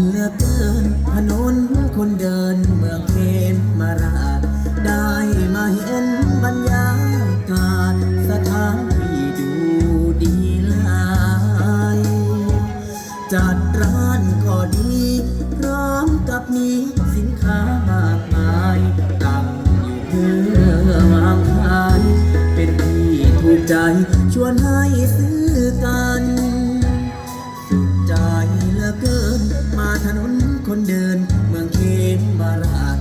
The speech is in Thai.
เหลือเกินถนนคนเดินเมืองเขมมาราชได้มาเห็นบรรยากาศสถานที่ดูดีหลายจัดร้านก็ดี พร้อมกับมีสินค้ามากมายตั้งอยู่เพื่อวางขาย เป็นที่ถูกใจชวนให้ซื้อกันายเหลือเกิน มาถนนคนเดิน เมืองเขมบารา